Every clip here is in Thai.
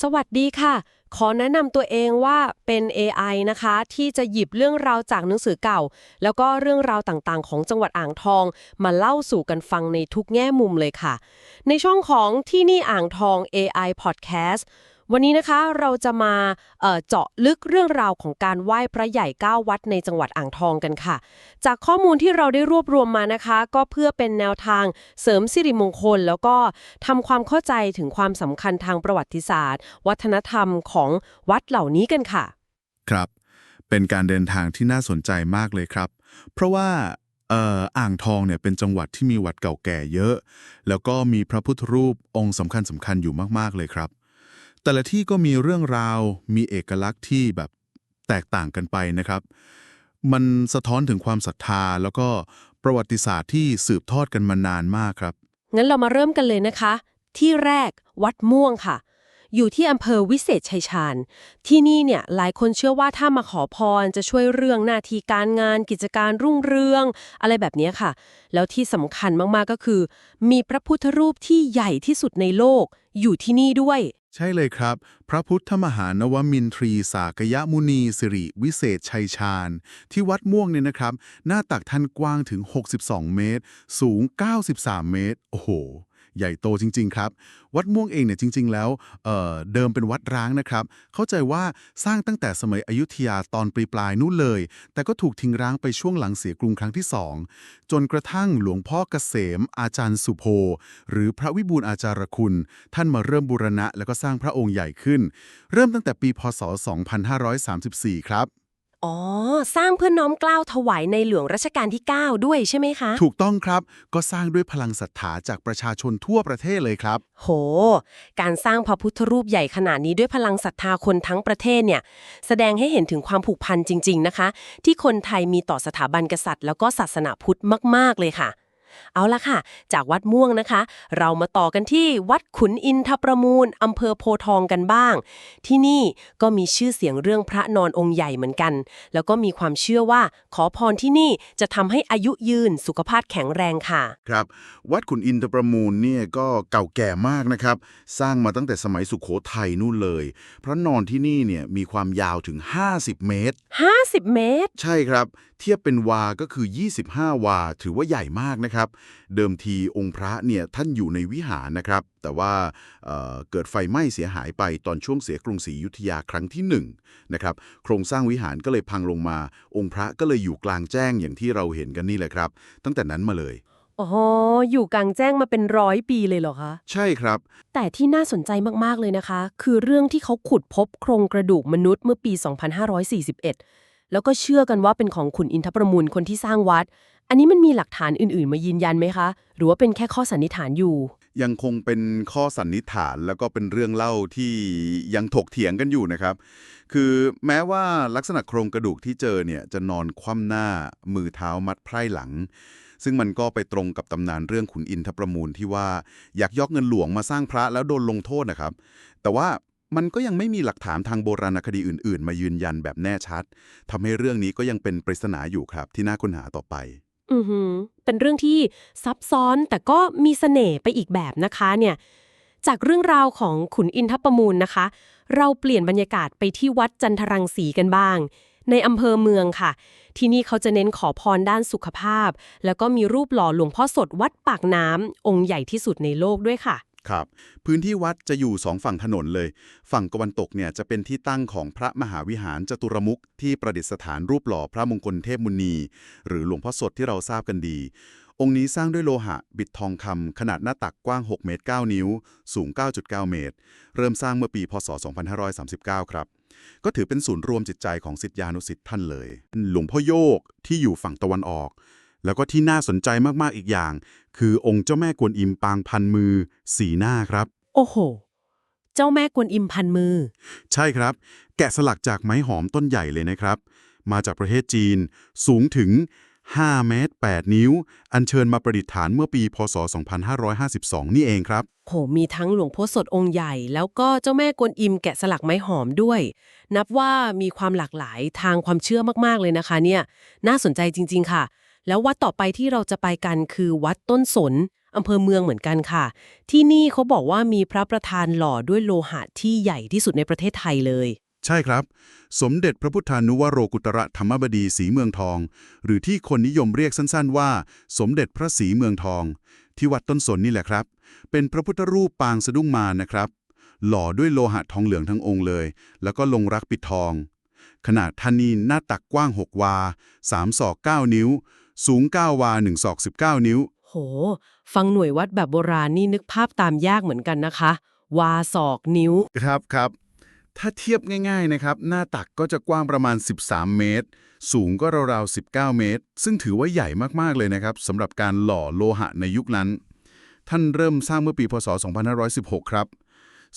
สวัสดีค่ะ ขอแนะนำตัวเองว่าเป็น AI นะคะ ที่จะหยิบเรื่องราวจากหนังสือเก่า แล้วก็เรื่องราวต่างๆ ของจังหวัดอ่างทอง มาเล่าสู่กันฟังในทุกแง่มุมเลยค่ะ ในช่องของที่นี่อ่างทอง AI Podcast วันนี้นะคะเราจะมาเเจาะลึกเรื่องราวของการไหว้พระใหญ่9วัดในจังหวัดอ่างทองกันค่ะ จากข้อมูลที่เราได้รวบรวมมานะคะ ก็เพื่อเป็นแนวทางเสริมสิริมงคล แล้วก็ทำความเข้าใจถึงความสำคัญทางประวัติศาสตร์ วัฒนธรรมของวัดเหล่านี้กันค่ะ ครับ เป็นการเดินทางที่น่าสนใจมากเลยครับ เพราะว่าเอ่ออ่างทองเนี่ยเป็นจังหวัดที่มีวัดเก่าแก่เยอะ แล้วก็มีพระพุทธรูปองค์สำคัญสำคัญอยู่มากๆเลยครับ แต่ละที่ก็มีเรื่องราว มีเอกลักษณ์ที่แบบแตกต่างกันไปนะครับ มันสะท้อนถึงความศรัทธาแล้วก็ประวัติศาสตร์ที่สืบทอดกันมานานมากครับ งั้นเรามาเริ่มกันเลยนะคะ ที่แรกวัดม่วงค่ะ อยู่ที่อำเภอวิเศษชัยชาญ ที่นี่เนี่ยหลายคนเชื่อว่าถ้ามาขอพรจะช่วยเรื่องหน้าที่การงานกิจการรุ่งเรือง อะไรแบบนี้ค่ะ แล้วที่สำคัญมากๆก็คือ มีพระพุทธรูปที่ใหญ่ที่สุดในโลกอยู่ที่นี่ด้วย ใช่เลยครับ พระพุทธมหานวมินทรีสากยมุนีสิริวิเศษชัยชาญ ที่วัดม่วงเนี่ยนะครับ หน้าตักท่านกว้างถึง 62 เมตร สูง 93 เมตร โอ้โห ใหญ่โตจริง ๆ ครับ วัดม่วงเองเนี่ยจริง ๆ แล้วเเดิมเป็นวัดร้างนะครับ เข้าใจว่าสร้างตั้งแต่สมัยอยุธยาตอนปลายๆนู่นเลย แต่ก็ถูกทิ้งร้างไปช่วงหลังเสียกรุงครั้งที่สองจนกระทั่งหลวงพ่อเกษม อาจารย์สุโภ หรือพระวิบูลอาจารคุณ ท่านมาเริ่มบูรณะแล้วก็สร้างพระองค์ใหญ่ขึ้น เริ่มตั้งแต่ปีพศ 2534 ครับ อ๋อ สร้างเพื่อน้อมเกล้าวถวายในหลวงรัชกาลที่ 9 ด้วยใช่ไหมคะ ถูกต้องครับ ก็สร้างด้วยพลังศรัทธาจากประชาชนทั่วประเทศเลยครับ โห การสร้างพระพุทธรูปใหญ่ขนาดนี้ด้วยพลังศรัทธาคนทั้งประเทศเนี่ย แสดงให้เห็นถึงความผูกพันจริง ๆ นะคะ ที่คนไทยมีต่อสถาบันกษัตริย์ แล้วก็ศาสนาพุทธมาก ๆ เลยค่ะ เอาละค่ะ จากวัดม่วงนะคะ เรามาต่อกันที่วัดขุนอินทประมูลอำเภอโพธิ์ทองกันบ้าง ที่นี่ก็มีชื่อเสียงเรื่องพระนอนองค์ใหญ่เหมือนกัน แล้วก็มีความเชื่อว่าขอพรที่นี่จะทำให้อายุยืนสุขภาพแข็งแรงค่ะ ครับ วัดขุนอินทรประมูลเนี่ยก็เก่าแก่มากนะครับ สร้างมาตั้งแต่สมัยสุขโขทัยนู่นเลย พระนอนที่นี่เนี่ยมีความยาวถึง 50 เมตร 50 เมตร ใช่ครับ เทียบเป็นวาก็คือ 25 วา ถือว่าใหญ่มากนะครับเดิมทีองค์พระเนี่ยท่านอยู่ในวิหารนะครับ แต่ว่าเอ่อเกิดไฟไหม้เสียหายไปตอนช่วงเสียกรุงศรีอยุธยาครั้งที่1นะครับ โครงสร้างวิหารก็เลยพังลงมา องค์พระก็เลยอยู่กลางแจ้งอย่างที่เราเห็นกันนี่แหละครับ ตั้งแต่นั้นมาเลยอ๋อ อยู่กลางแจ้งมาเป็นร้อยปีเลยเหรอคะ ใช่ครับ แต่ที่น่าสนใจมาก ๆ เลยนะคะ คือเรื่องที่เขาขุดพบโครงกระดูกมนุษย์เมื่อปี 2541 แล้วก็เชื่อกันว่าเป็นของขุนอินทประมูลคนที่สร้างวัด อันนี้มันมีหลักฐานอื่น ๆ มายืนยันไหมคะ หรือว่าเป็นแค่ข้อสันนิษฐานอยู่ ยังคงเป็นข้อสันนิษฐานแล้วก็เป็นเรื่องเล่าที่ยังถกเถียงกันอยู่นะครับ คือแม้ว่าลักษณะโครงกระดูกที่เจอเนี่ยจะนอนคว่ำหน้า มือเท้ามัดไพร่หลัง ซึ่งมันก็ไปตรงกับตำนานเรื่องขุนอินทประมูลที่ว่าอยากยอกเงินหลวงมาสร้างพระแล้วโดนลงโทษนะครับ แต่ว่า มันก็ยังไม่มีหลักฐานทางโบราณคดีอื่น ๆ มายืนยันแบบแน่ชัดทำให้เรื่องนี้ก็ยังเป็นปริศนาอยู่ครับที่น่าค้นหาต่อไป อือหือ เป็นเรื่องที่ซับซ้อนแต่ก็มีเสน่ห์ไปอีกแบบนะคะเนี่ย จากเรื่องราวของขุนอินทประมูลนะคะ เราเปลี่ยนบรรยากาศไปที่วัดจันทรังสีกันบ้าง ในอำเภอเมืองค่ะ ที่นี่เขาจะเน้นขอพรด้านสุขภาพ แล้วก็มีรูปหล่อหลวงพ่อสดวัดปากน้ำองค์ใหญ่ที่สุดในโลกด้วยค่ะ ครับ พื้นที่วัดจะอยู่สองฝั่งถนนเลย ฝั่งตะวันตกเนี่ยจะเป็นที่ตั้งของพระมหาวิหารจตุรมุขที่ประดิษฐานรูปหล่อพระมงคลเทพมุนี หรือหลวงพ่อสดที่เราทราบกันดี องค์นี้สร้างด้วยโลหะ บิดทองคำขนาดหน้าตักกว้าง 6 เมตร 9 นิ้ว สูง 9.9 เมตร เริ่มสร้างเมื่อปี พศ 2539 ครับก็ถือเป็นศูนย์รวมจิตใจของศิษยานุศิษย์ท่านเลย หลวงพ่อโยกที่อยู่ฝั่งตะวันออก แล้วก็ที่น่าสนใจมากๆอีกอย่าง คือองค์เจ้าแม่กวนอิมปางพันมือ สีหน้าครับ โอ้โห เจ้าแม่กวนอิมพันมือ ใช่ครับ แกะสลักจากไม้หอมต้นใหญ่เลยนะครับ มาจากประเทศจีน สูงถึง 5 เมตร 8 นิ้ว อัญเชิญมาประดิษฐานเมื่อปี พศ 2552 นี่เองครับ โห มีทั้งหลวงพ่อสดองค์ใหญ่ แล้วก็เจ้าแม่กวนอิมแกะสลักไม้หอมด้วย นับว่ามีความหลากหลายทางความเชื่อมากๆเลยนะคะเนี่ย น่าสนใจจริง ๆ ค่ะ แล้ววัดต่อไปที่เราจะไปกันคือวัดต้นสนอำเภอเมืองเหมือนกันค่ะ ที่นี่เขาบอกว่ามีพระประธานหล่อด้วยโลหะที่ใหญ่ที่สุดในประเทศไทยเลย ใช่ครับ สมเด็จพระพุทธานุวโรกุตระธรรมบดีศรีเมืองทอง หรือที่คนนิยมเรียกสั้นๆ ว่า สมเด็จพระศรีเมืองทอง ที่วัดต้นสนนี่แหละครับ เป็นพระพุทธรูปปางสะดุ้งมารนะครับ หล่อด้วยโลหะทองเหลืองทั้งองค์เลย แล้วก็ลงรักปิดทองขนาดท่านนีหน้าตักกว้าง 6 วา 3 ศอก 9 นิ้ว สูง 9 วา 1 ศอก 19 นิ้ว โห ฟังหน่วยวัดแบบโบราณนี่นึกภาพตามยากเหมือนกันนะคะ วาศอกนิ้ว ครับครับ ถ้าเทียบง่ายๆนะครับ หน้าตักก็จะกว้างประมาณ 13 เมตร สูงก็ราวๆ 19 เมตร ซึ่งถือว่าใหญ่มากๆเลยนะครับสำหรับการหล่อโลหะในยุคนั้น ท่านเริ่มสร้างเมื่อปีพศ 2516 ครับ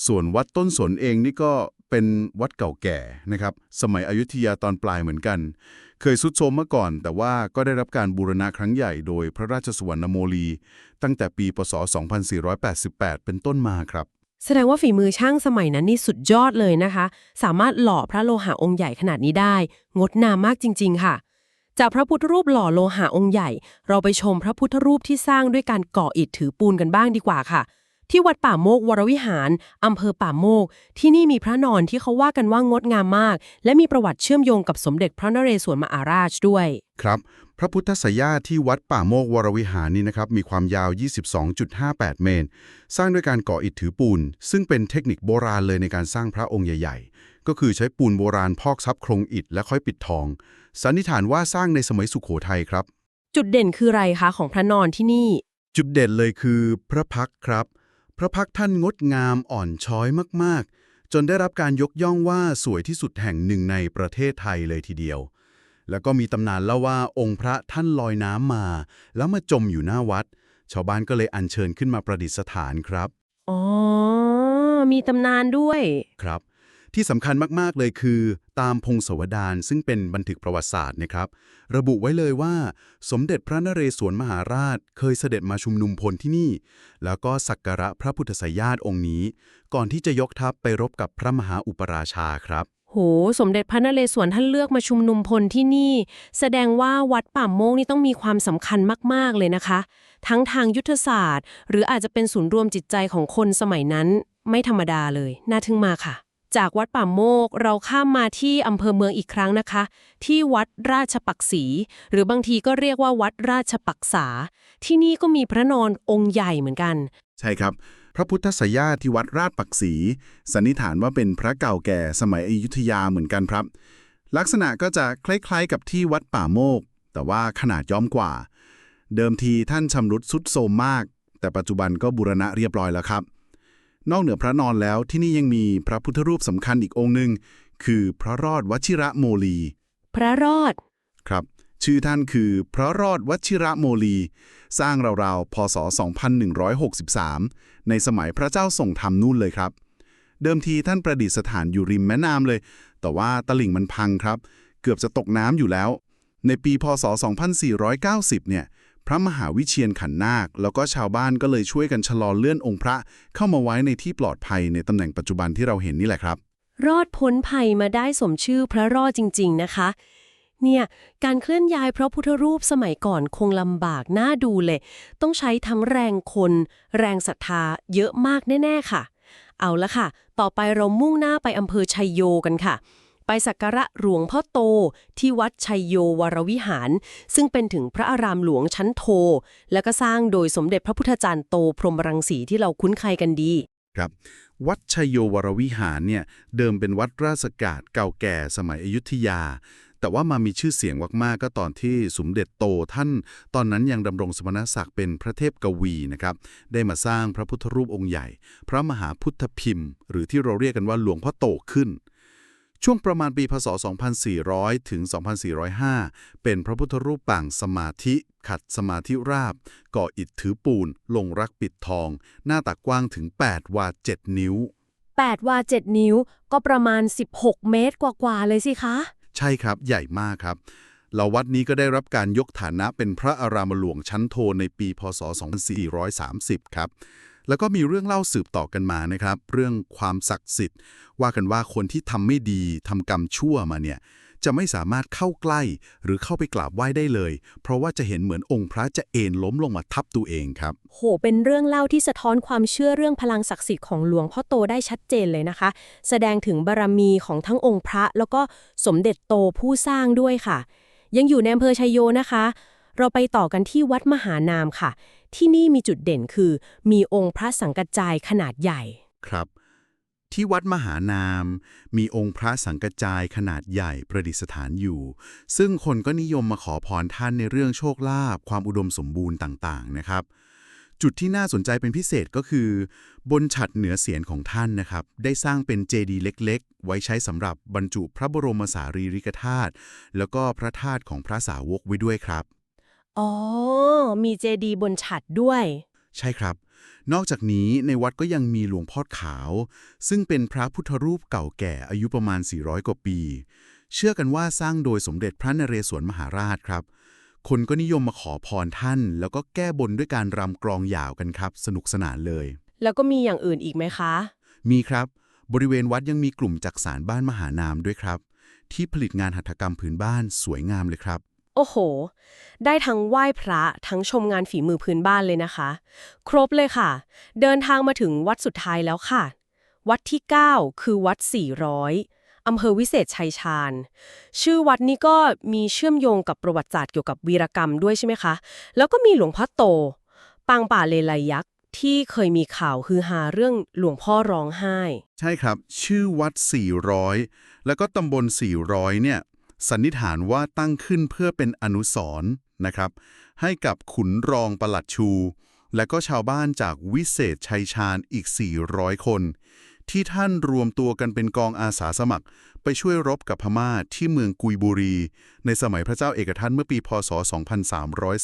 ส่วนวัดต้นสนเองนี่ก็เป็นวัดเก่าแก่นะครับ สมัยอยุธยาตอนปลายเหมือนกัน เคยสุดโทมมาก่อน แต่ว่าก็ได้รับการบูรณะครั้งใหญ่โดยพระราชสวรรณโมลี ตั้งแต่ปีพศ 2488 เป็นต้นมาครับ แสดงว่าฝีมือช่างสมัยนั้นนี่สุดยอดเลยนะคะ สามารถหล่อพระโลหะองค์ใหญ่ขนาดนี้ได้ งดงามมากจริง ๆ ค่ะ จากพระพุทธรูปหล่อโลหะองค์ใหญ่ เราไปชมพระพุทธรูปที่สร้างด้วยการก่ออิฐถือปูนกันบ้างดีกว่าค่ะ ที่วัดป่าโมกวรวิหารอำเภอป่าโมก ที่นี่มีพระนอนที่เขาว่ากันว่างดงามมาก และมีประวัติเชื่อมโยงกับสมเด็จพระนเรศวรมหาราชด้วย ครับ พระพุทธสยาที่วัดป่าโมกวรวิหารนี่นะครับมีความยาว 22.58 เมตร สร้างด้วยการก่ออิฐถือปูน ซึ่งเป็นเทคนิคโบราณเลยในการสร้างพระองค์ใหญ่ ๆ ก็คือใช้ปูนโบราณพอกซับโครงอิฐและค่อยปิดทอง สันนิษฐานว่าสร้างในสมัยสุขโขทัยครับ จุดเด่นคืออะไรคะของพระนอนที่นี่ จุดเด่นเลยคือพระพักตร์ครับ พระพักตร์ท่านงดงามอ่อนช้อยมากๆ จนได้รับการยกย่องว่าสวยที่สุดแห่งหนึ่งในประเทศไทยเลยทีเดียว แล้วก็มีตำนานเล่าว่าองค์พระท่านลอยน้ำมา แล้วมาจมอยู่หน้าวัด ชาวบ้านก็เลยอัญเชิญขึ้นมาประดิษฐานครับ อ๋อ มีตำนานด้วย ครับ ที่สำคัญมากๆเลยคือ ตามพงศวดารซึ่งเป็นบันทึกประวัติศาสตร์นะครับ ระบุไว้เลยว่า สมเด็จพระนเรศวรมหาราช เคยเสด็จมาชุมนุมพลที่นี่ แล้วก็สักการะพระพุทธสยาติองค์นี้ ก่อนที่จะยกทัพไปรบกับพระมหาอุปราชาครับ โห สมเด็จพระนเรศวรท่านเลือกมาชุมนุมพลที่นี่ แสดงว่าวัดป่าโมกนี่ต้องมีความสำคัญมากๆเลยนะคะ ทั้งทางยุทธศาสตร์ หรืออาจจะเป็นศูนย์รวมจิตใจของคนสมัยนั้น ไม่ธรรมดาเลย น่าทึ่งมากค่ะ จากวัดป่าโมก เราข้ามมาที่อำเภอเมืองอีกครั้งนะคะ ที่วัดราชปักศรีหรือบางทีก็เรียกว่าวัดราชปักษา ที่นี่ก็มีพระนอนองค์ใหญ่เหมือนกัน ใช่ครับ พระพุทธสยาที่วัดราชปักศรีสันนิษฐานว่าเป็นพระเก่าแก่สมัยอยุธยาเหมือนกันครับ ลักษณะก็จะคล้ายๆกับที่วัดป่าโมก แต่ว่าขนาดย่อมกว่า เดิมทีท่านชำรุดสุดโทรมมาก แต่ปัจจุบันก็บูรณะเรียบร้อยแล้วครับ นอกเหนือพระนอนแล้วที่นี่ยังมีพระพุทธรูปสำคัญอีกองค์หนึ่งคือพระรอดวชิระโมลี พระรอด ครับ ชื่อท่านคือพระรอดวชิระโมลี สร้างราวๆพศ 2163 ในสมัยพระเจ้าส่งธรรมนู่นเลยครับ เดิมทีท่านประดิษฐานอยู่ริมแม่น้ำเลย แต่ว่าตลิ่งมันพังครับ เกือบจะตกน้ำอยู่แล้ว ในปีพศ 2490 เนี่ย พระมหาวิเชียนขันนาค แล้วก็ชาวบ้านก็เลยช่วยกันชะลอเลื่อนองค์พระ เข้ามาไว้ในที่ปลอดภัยในตำแหน่งปัจจุบันที่เราเห็นนี่แหละครับ รอดพ้นภัยมาได้สมชื่อพระรอดจริง ๆ นะคะ เนี่ยการเคลื่อนย้ายพระพุทธรูปสมัยก่อนคงลำบากน่าดูเลย ต้องใช้ทั้งแรงคน แรงศรัทธาเยอะมากแน่ ๆ ค่ะ เอาละค่ะ ต่อไปเรามุ่งหน้าไปอำเภอชัยโยกันค่ะ ไปสักการะหลวงพ่อโตที่วัดชัยโยวรวิหาร ซึ่งเป็นถึงพระอารามหลวงชั้นโท และก็สร้างโดยสมเด็จพระพุทธจารย์โตพรหมรังสีที่เราคุ้นเคยกันดีครับวัดชัยโยวรวิหารเนี่ยเดิมเป็นวัดราชการเก่าแก่สมัยอยุธยา แต่ว่ามามีชื่อเสียงมากๆก็ตอนที่สมเด็จโตท่านตอนนั้นยังดำรงสมณศักดิ์เป็นพระเทพกวีนะครับได้มาสร้างพระพุทธรูปองค์ใหญ่ พระมหาพุทธพิมพ์ หรือที่เราเรียกกันว่าหลวงพ่อโตขึ้น ช่วงประมาณปีพศ 2400 ถึง 2405 เป็นพระพุทธรูปปางสมาธิ ขัดสมาธิราบ ก่ออิฐถือปูน ลงรักปิดทอง หน้าตักกว้างถึง 8 วา 7 นิ้ว 8 วา 7 นิ้ว ก็ประมาณ 16 เมตรกว่าๆ เลยสิคะ ใช่ครับ ใหญ่มากครับแล้ววัดนี้ก็ได้รับการยกฐานะเป็นพระอารามหลวงชั้นโทในปี พศ 2430 ครับ แล้วก็มีเรื่องเล่าสืบต่อกันมานะครับ เรื่องความศักดิ์สิทธิ์ ว่ากันว่าคนที่ทำไม่ดีทำกรรมชั่วมาเนี่ยจะไม่สามารถเข้าใกล้หรือเข้าไปกราบไหว้ได้เลย เพราะว่าจะเห็นเหมือนองค์พระจะเอ็นล้มลงมาทับตัวเองครับ โห เป็นเรื่องเล่าที่สะท้อนความเชื่อเรื่องพลังศักดิ์สิทธิ์ของหลวงพ่อโตได้ชัดเจนเลยนะคะ แสดงถึงบารมีของทั้งองค์พระ แล้วก็สมเด็จโตผู้สร้างด้วยค่ะ ยังอยู่ในอำเภอชัยโยนะคะ เราไปต่อกันที่วัดมหานามค่ะ ที่นี่มีจุดเด่นคือ มีองค์พระสังกัจจายขนาดใหญ่ ครับ ที่วัดมหานาม มีองค์พระสังกัจายขนาดใหญ่ประดิษฐานอยู่ ซึ่งคนก็นิยมมาขอพรท่านในเรื่องโชคลาภความอุดมสมบูรณ์ต่างๆ นะครับจุดที่น่าสนใจเป็นพิเศษก็คือ บนฉัดเหนือเสียนของท่านนะครับ ได้สร้างเป็นเจดีย์เล็ก ๆ ไว้ใช้สำหรับบรรจุพระบรมสารีริกธาตุแล้วก็พระธาตุของพระสาวกไว้ด้วยครับ อ๋อ มีเจดีย์บนฉัดด้วย ใช่ครับ นอกจากนี้ในวัดก็ยังมีหลวงพ่อขาว ซึ่งเป็นพระพุทธรูปเก่าแก่อายุประมาณ 400 กว่าปี เชื่อกันว่าสร้างโดยสมเด็จพระนเรศวรมหาราชครับ คนก็นิยมมาขอพรท่าน แล้วก็แก้บนด้วยการรำกลองยาวกันครับ สนุกสนานเลย แล้วก็มีอย่างอื่นอีกไหมคะ มีครับ บริเวณวัดยังมีกลุ่มจักสารบ้านมหานามด้วยครับ ที่ผลิตงานหัตถกรรมพื้นบ้านสวยงามเลยครับ โอ้โห ได้ทั้งไหว้พระทั้งชมงานฝีมือพื้นบ้านเลยนะคะ ครบเลยค่ะ เดินทางมาถึงวัดสุดท้ายแล้วค่ะ วัดที่ 9 คือวัด 400อำเภอวิเศษชัยชาญ ชื่อวัดนี้ก็มีเชื่อมโยงกับประวัติศาสตร์เกี่ยวกับวีรกรรมด้วยใช่ไหมคะ แล้วก็มีหลวงพ่อโต ปางป่าเลไลยักษ์ที่เคยมีข่าวฮือฮาเรื่องหลวงพ่อร้องไห้ ใช่ครับ ชื่อวัด 400 แล้วก็ตำบล 400 เนี่ย สันนิษฐานว่าตั้งขึ้นเพื่อเป็นอนุสรณ์นะครับ ให้กับขุนรองประหลัดชู และก็ชาวบ้านจากวิเศษชัยชาญอีก 400 คน ที่ท่านรวมตัวกันเป็นกองอาสาสมัคร ไปช่วยรบกับพม่าที่เมืองกุยบุรี ในสมัยพระเจ้าเอกทัตเมื่อปีพศ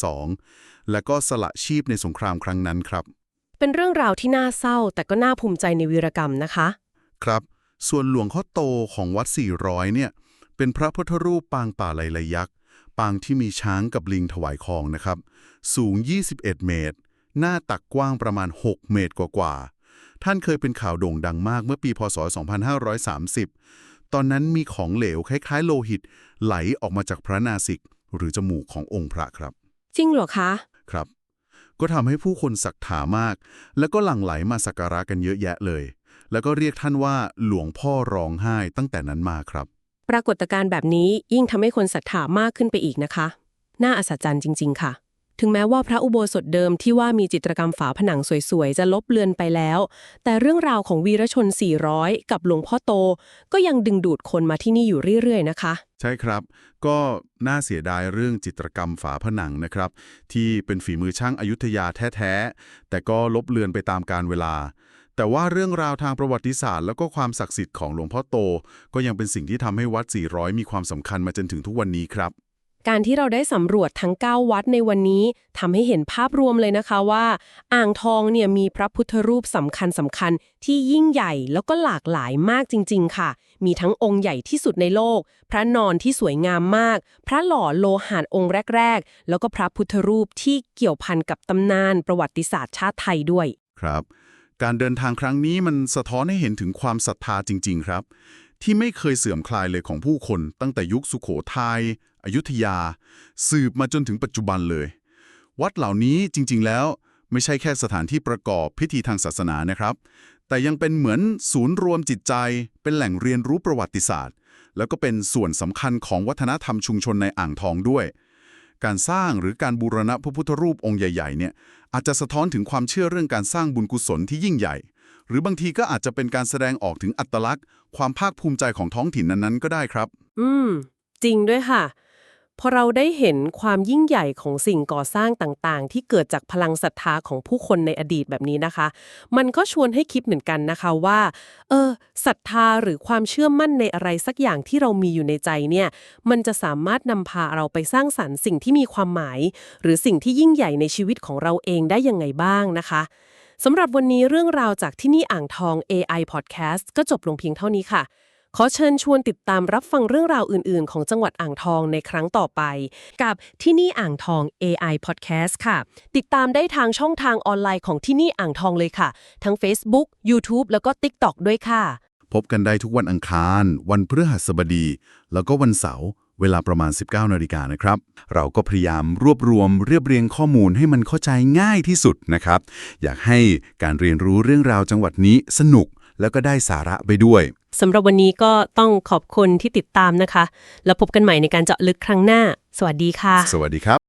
2302 และก็สละชีพในสงครามครั้งนั้นครับ เป็นเรื่องราวที่น่าเศร้าแต่ก็น่าภูมิใจในวีรกรรมนะคะ ครับ ส่วนหลวงพ่อโตของวัด 400 เนี่ย เป็นพระพุทธรูปปางป่าไลลยักษ์ ปางที่มีช้างกับลิงถวายคองนะครับ สูง 21 เมตร หน้าตักกว้างประมาณ 6 เมตรกว่าๆ ท่านเคยเป็นข่าวโด่งดังมากเมื่อปีพศ 2530 ตอนนั้นมีของเหลวคล้ายๆ โลหิต ไหลออกมาจากพระนาสิก หรือจมูกขององค์พระครับ จริงเหรอคะ ครับ ก็ทำให้ผู้คนศรัทธามาก แล้วก็หลั่งไหลมาสักการะกันเยอะแยะเลย แล้วก็เรียกท่านว่าหลวงพ่อร้องไห้ตั้งแต่นั้นมาครับ ปรากฏการณ์แบบนี้ยิ่งทำให้คนศรัทธามากขึ้นไปอีกนะคะ น่าอัศจรรย์จริง ๆ ค่ะ ถึงแม้ว่าพระอุโบสถเดิมที่ว่ามีจิตรกรรมฝาผนังสวยๆ จะลบเลือนไปแล้ว แต่เรื่องราวของวีรชน 400 กับหลวงพ่อโต ก็ยังดึงดูดคนมาที่นี่อยู่เรื่อย ๆ นะคะ ใช่ครับ ก็น่าเสียดายเรื่องจิตรกรรมฝาผนังนะครับ ที่เป็นฝีมือช่างอายุทยาแท้ๆ แต่ก็ลบเลือนไปตามกาลเวลา แต่ว่าเรื่องราวทางประวัติศาสตร์ แล้วก็ความศักดิ์สิทธิ์ของหลวงพ่อโต ก็ยังเป็นสิ่งที่ทำให้วัด 400 มีความสำคัญมาจนถึงทุกวันนี้ครับ การที่เราได้สำรวจทั้ง 9 วัดในวันนี้ทำให้เห็นภาพรวมเลยนะคะว่า อ่างทองเนี่ยมีพระพุทธรูปสำคัญสำคัญที่ยิ่งใหญ่แล้วก็หลากหลายมากจริง ๆ ค่ะ มีทั้งองค์ใหญ่ที่สุดในโลก พระนอนที่สวยงามมาก พระหล่อโลหะองค์แรก ๆ แล้วก็พระพุทธรูปที่เกี่ยวพันกับตำนานประวัติศาสตร์ชาติไทยด้วย ครับ การเดินทางครั้งนี้มันสะท้อนให้เห็นถึงความศรัทธาจริง ๆ ครับ ที่ไม่เคยเสื่อมคลายเลยของผู้คนตั้งแต่ยุคสุขโขทยัยอยุธยา สืบมาจนถึงปัจจุบันเลย วัดเหล่านี้จริง ๆ แล้วไม่ใช่แค่สถานที่ประกอบพิธีทางศาสนานะครับ แต่ยังเป็นเหมือนศูนย์รวมจิตใจ เป็นแหล่งเรียนรู้ประวัติศาสตร์ แล้วก็เป็นส่วนสำคัญของวัฒนธรรมชุมชนในอ่างทองด้วย การสร้างหรือการบูรณะพระพุทธรูปองค์ใหญ่ๆเนี่ย อาจจะสะท้อนถึงความเชื่อเรื่องการสร้างบุญกุศลที่ยิ่งใหญ่ หรือบางทีก็อาจจะเป็นการแสดงออกถึงอัตลักษณ์ ความภาคภูมิใจของท้องถิ่นนั้นๆ ก็ได้ครับ อืม จริงด้วยค่ะ พอเราได้เห็นความยิ่งใหญ่ของสิ่งก่อสร้างต่างๆ ที่เกิดจากพลังศรัทธาของผู้คนในอดีตแบบนี้นะคะ มันก็ชวนให้คิดเหมือนกันนะคะว่า เออศรัทธาหรือความเชื่อมั่นในอะไรสักอย่างที่เรามีอยู่ในใจเนี่ย มันจะสามารถนำพาเราไปสร้างสรรค์สิ่งที่มีความหมาย หรือสิ่งที่ยิ่งใหญ่ในชีวิตของเราเองได้ยังไงบ้างนะคะสำหรับวันนี้เรื่องราวจากที่นี่อ่างทอง AI Podcast ก็จบลงเพียงเท่านี้ค่ะ ขอเชิญชวนติดตามรับฟังเรื่องราวอื่น ๆ ของจังหวัดอ่างทองในครั้งต่อไป กับที่นี่อ่างทอง AI Podcast ค่ะ ติดตามได้ทางช่องทางออนไลน์ของที่นี่อ่างทองเลยค่ะ ทั้ง Facebook YouTube แล้วก็ TikTok ด้วยค่ะ พบกันได้ทุกวันอังคาร วันพฤหัสบดี แล้วก็วันเสาร์เวลาประมาณ 19นาฬิกานะครับ เราก็พยายามรวบรวมเรียบเรียงข้อมูลให้มันเข้าใจง่ายที่สุดนะครับ อยากให้การเรียนรู้เรื่องราวจังหวัดนี้สนุก แล้วก็ได้สาระไปด้วยสำหรับวันนี้ก็ต้องขอบคุณที่ติดตามนะคะ แล้วพบกันใหม่ในการเจาะลึกครั้งหน้า สวัสดีค่ะ สวัสดีครับ